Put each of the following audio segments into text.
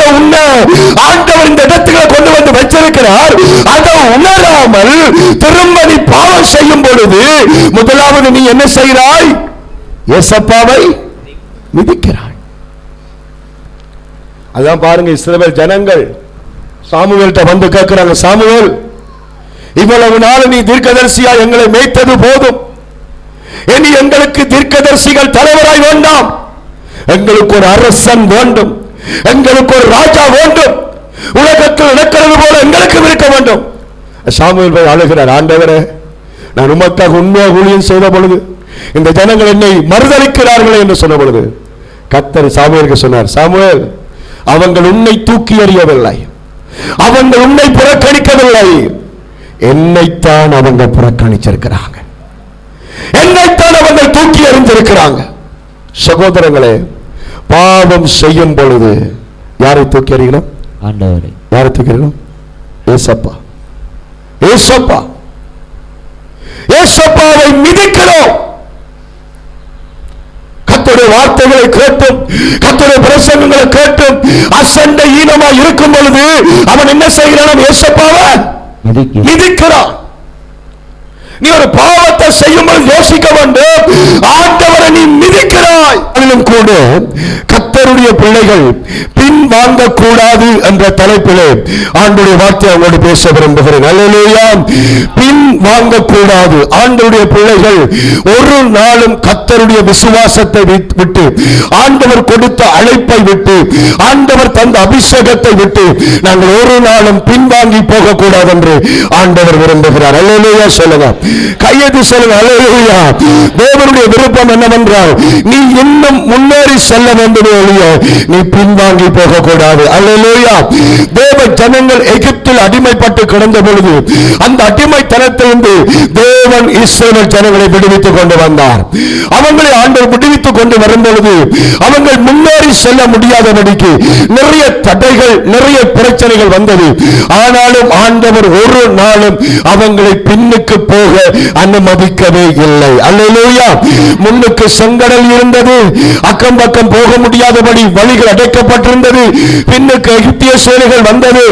கொண்ட உன்னை ஆண்டவர் இந்த இடத்துல கொண்டு வந்து வச்சிருக்கிறார் அதை உணராமல் திரும்ப நீ பாவம் செய்யும் பொழுது முதலாவது நீ என்ன செய்கிறாய்? ஏசப்பாவை மிதிக்கிறாய். அதான் பாருங்க இஸ்ரேல் ஜனங்கள். சாமுவேல்கிட்ட வந்து கேட்கிறாங்க சாமுவேல் இவ்வளவு நாள் நீ தீர்க்கதரிசியா எங்களை மேய்த்தது போதும். இனி எங்களுக்கு தீர்க்கதரிசிகள் தலைவராய் வேண்டாம். எங்களுக்கு ஒரு அரசன் வேண்டும். எங்களுக்கு ஒரு ராஜா வேண்டும். உலகத்தில் நடக்கிறது போல எங்களுக்கும் இருக்க வேண்டும். சாமுவேல் போய் அழுகிறார் ஆண்டவரே நான் உமக்காக உண்மையாக ஊழியம் செய்த பொழுது இந்த ஜனங்கள் என்னை மறுதளிக்கிறார்களே என்று சொன்ன பொழுது கத்தர் சாமுவேலுக்கு சொன்னார் சாமுவேல் அவங்கள் உன்னை தூக்கி எறியவில்லை. அவங்கள் உன்னை புறக்கணிக்கவில்லை. என்னைத்தான் அவங்க புறக்கணிச்சிருக்கிறாங்க. என்னைத்தான் அவங்கள் தூக்கி எறிந்திருக்கிறாங்க. சகோதரங்களே பாவம் செய்யும் பொழுது யாரை தூக்கி எறியணும் ஆண்டவரே. யாரை தூக்கி எறியணும் ஏசப்பா. ஏசப்பா. ஏசப்பாவை மிதிக்கிறோம். கத்தோடைய வார்த்தைகளை கேட்டும் கத்தோடைய பிரசங்கங்களை கேட்டும் அசண்ட ஈனமா இருக்கும் பொழுது அவன் என்ன செய்கிறான்? ஏசப்பாவை மிதிக்கு மிதிக்கிறான். நீ ஒரு பாவத்தை செய்யும்போது யோசிக்க வேண்டும். ஆண்டவரை நீ மிதிக்கிறாய். அதிலும் கூட கத்தருடைய பிள்ளைகள் வாங்க கூடாது என்ற தலைப்பிலே ஆண்டுடைய வார்த்தை அவங்களோடு பேச விரும்புகிறேன். அல்லேலூயா. பின் வாங்க கூடாது ஆண்டவருடைய பிள்ளைகள் ஒரு நாளும் கத்தருடைய விசுவாசத்தை விட்டு ஆண்டவர் கொடுத்த அழைப்பை விட்டு ஆண்டவர் தந்த அபிஷேகத்தை விட்டு நாங்கள் ஒரு நாளும் பின்வாங்கி போக கூடாது என்று ஆண்டவர் விரும்புகிறார். அல்லா சொல்லுங்க. கையெழுத்து சொல்லுங்க. அல்லா தேவனுடைய விருப்பம் என்னவென்றால் நீ இன்னும் முன்னேறி செல்ல வேண்டும் நீ பின்வாங்கி போக கூடாது அல்லேலூயா. தேவ ஜனங்கள் எகிப்தில் அடிமைப்பட்டு கிடந்த பொழுது அந்த அடிமைத்தனத்திலிருந்து தேவன் இஸ்ரேல் ஜனங்களை விடுவித்துக் கொண்டு வந்தார். அவங்களை ஆண்டவர் விடுவித்துக் கொண்டு வரும் பொழுது அவங்கள் முன்னேறி செல்ல முடியாதபடிக்கு நிறைய தடைகள் நிறைய பிரச்சனைகள் வந்தது. ஆனாலும் ஆண்டவர் ஒரு நாளும் அவங்களை பின்னுக்கு போக அனுமதிக்கவே இல்லை. அல்லேலூயா. முன்னுக்கு செங்கடல் இருந்தது அக்கம் பக்கம் போக முடியாதபடி வழிகள் அடைக்கப்பட்டிருந்தது. பின்னுக்கு எகிப்திய சேனைகள் வந்தது.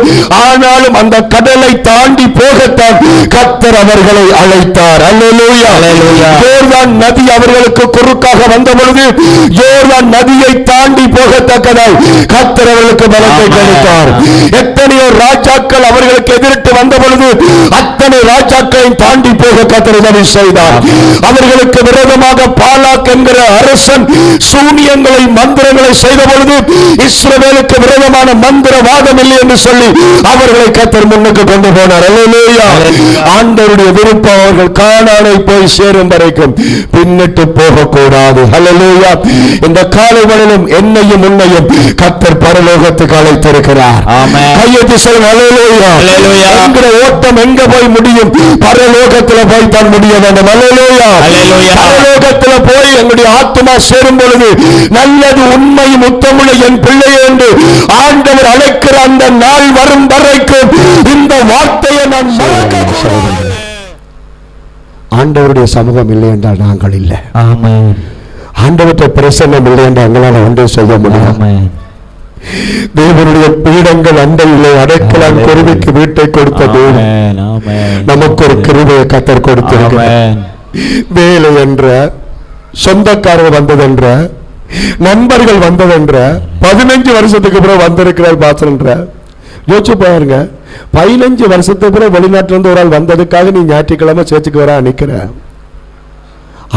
ஆனாலும் அந்த கடலை தாண்டி போகத்தான் கத்தர் அவர்களை அழைத்தார். நதி அவர்களுக்கு குறுக்காக வந்த பொழுது யோர்தான் நதியை தாண்டி போகத்தக்கதாய் கத்தர் அவர்களுக்கு பலத்தை. கொடுத்தார் எத்தனையோ ராஜாக்கள் அவர்களுக்கு எதிரிட்டு வந்த பொழுது அத்தனை ராஜாக்களையும் தாண்டி போக கத்தர் உதவி செய்தார். அவர்களுக்கு விரோதமாக பாலாக் என்கிற அரசன் சூனியங்களை மந்திரங்களை செய்த பொழுது இஸ்ரவேலுக்கு விரோதமான மந்திரவாதம் இல்லை என்று சொல்லி அவர்களை கத்தர் முன்னுக்கு கொண்டு போனார். ஆண்டவருடைய விருப்பம் அவர்கள் காணானை போய் சேரும் வரைக்கும் பின்னிட்டு போகக்கூடாது. ஹalleluya இந்த காலைவனிலும் என்னையும் உன்னையும் கத்தர் பரலோகத்துக்கு அழைத்திருக்கிறார். கையெழுத்து ஹalleluya ஹalleluya. என்கிற ஓட்டம் எங்க போய் முடியும்? பரலோகத்துல போய் தான் முடிய வேண்டும். ஹalleluya. பரலோகத்துல போய் எங்களுடைய ஆத்மா சேரும் பொழுது நல்லது உண்மை முத்தமுள்ள என் பிள்ளை என்று ஆண்டவர் அழைக்கிற அந்த நாள் வரும் வரைக்கும் இந்த வார்த்தையை நான் மறக்க கூடாது. ஆண்டவருடைய சமூகம் இல்லை என்றால் நாங்கள் இல்லை. ஆமென். ஆண்டவற்றை பிரசன்னம் இல்லை என்றால் எங்களால் ஒன்றை செய்ய முடியும் ஆமென். தேவனுடைய பீடங்கள் அண்டையிலே அடைக்கலான் ஆமென். குருவிக்கு வீட்டை கொடுத்த தேவன். ஆமென். ஆமென் நமக்கு ஒரு கிருபையை கத்தர் கொடுத்திருக்கிறார். ஆமென். வேலை என்ற சொந்தக்காரர் வந்ததென்ற நண்பர்கள் வந்ததென்ற பதினஞ்சு வருஷத்துக்கு பிறகு வந்திருக்கிறார் பாசன்ற யோசிச்சு பாருங்க பதினஞ்சு வருஷத்துக்கு பிறகு வெளிநாட்டுல இருந்து ஒரு ஆள் வந்ததுக்காக நீ ஞாயிற்றுக்கிழமை சேர்த்துக்கு வர நிற்கிற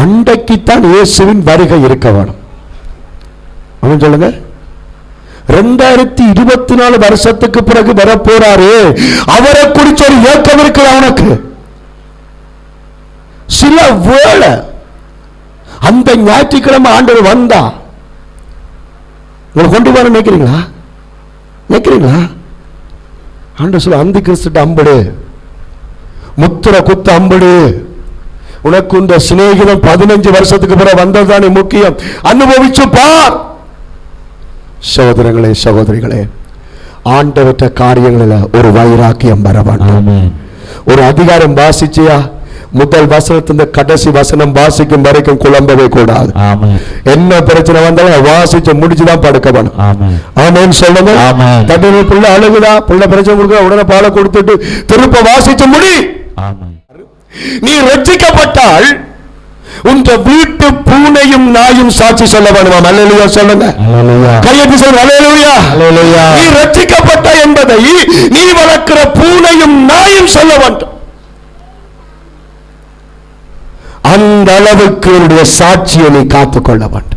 அன்றைக்குத்தான் இயேசுவின் வருகை இருக்க வேணும். அவன் சொல்லுங்க. ரெண்டாயிரத்தி இருபத்தி நாலு வருஷத்துக்கு பிறகு வரப்போறாரு. அவரை குறிச்ச ஒரு ஏக்கம் இருக்கிற அவனுக்கு சில வேளை அந்த ஞாயிற்றுக்கிழமை ஆண்டவர் வந்தா உங்களை கொண்டு வர நினைக்கிறீங்களா? நினைக்கிறீங்களா? ஆண்டவர் சொல்ல அந்த கிறிஸ்துட்ட அம்படு. முத்திர குத்த அம்படு. உனக்கு இந்த சிநேகிதம் பதினஞ்சு வருஷத்துக்கு பிறகு வந்ததுதானே முக்கியம். அனுபவிச்சு பார். சகோதரங்களே சகோதரிகளே ஆண்டவற்ற காரியங்களில் ஒரு வைராக்கியம் வர ஒரு அதிகாரம் வாசிச்சியா? முதல் வசனத்தின் கடைசி வசனம் வாசிக்கும் வரைக்கும் குழம்பவே கூடாது என்ன பிரச்சனை வந்தாலும் வாசிச்சு முடிச்சுதான் படுக்க வேணும். ஆமென். ஆமென் சொல்லுங்க. தட்டுல புள்ள அழுகுதா? புள்ள பிரச்சனை கொடுக்குறா உடனே பாலை கொடுத்துட்டு திருப்ப வாசிச்சு முடி. நீ ரட்சிக்கப்பட்டால் உன்ற வீட்டு பூனையும் நாயும் சாட்சி சொல்ல வேணுமா? அல்லேலூயா சொல்லுங்க. கையெழுத்து சொல்லுங்க. அல்லேலூயா. அல்லேலூயா. நீ ரட்சிக்கப்பட்ட என்பதை நீ வளர்க்கிற பூனையும் நாயும் சொல்ல வேண்டும். அந்த அளவுக்கு என்னுடைய சாட்சியை நீ காத்துக்கொள்ள வேண்டும்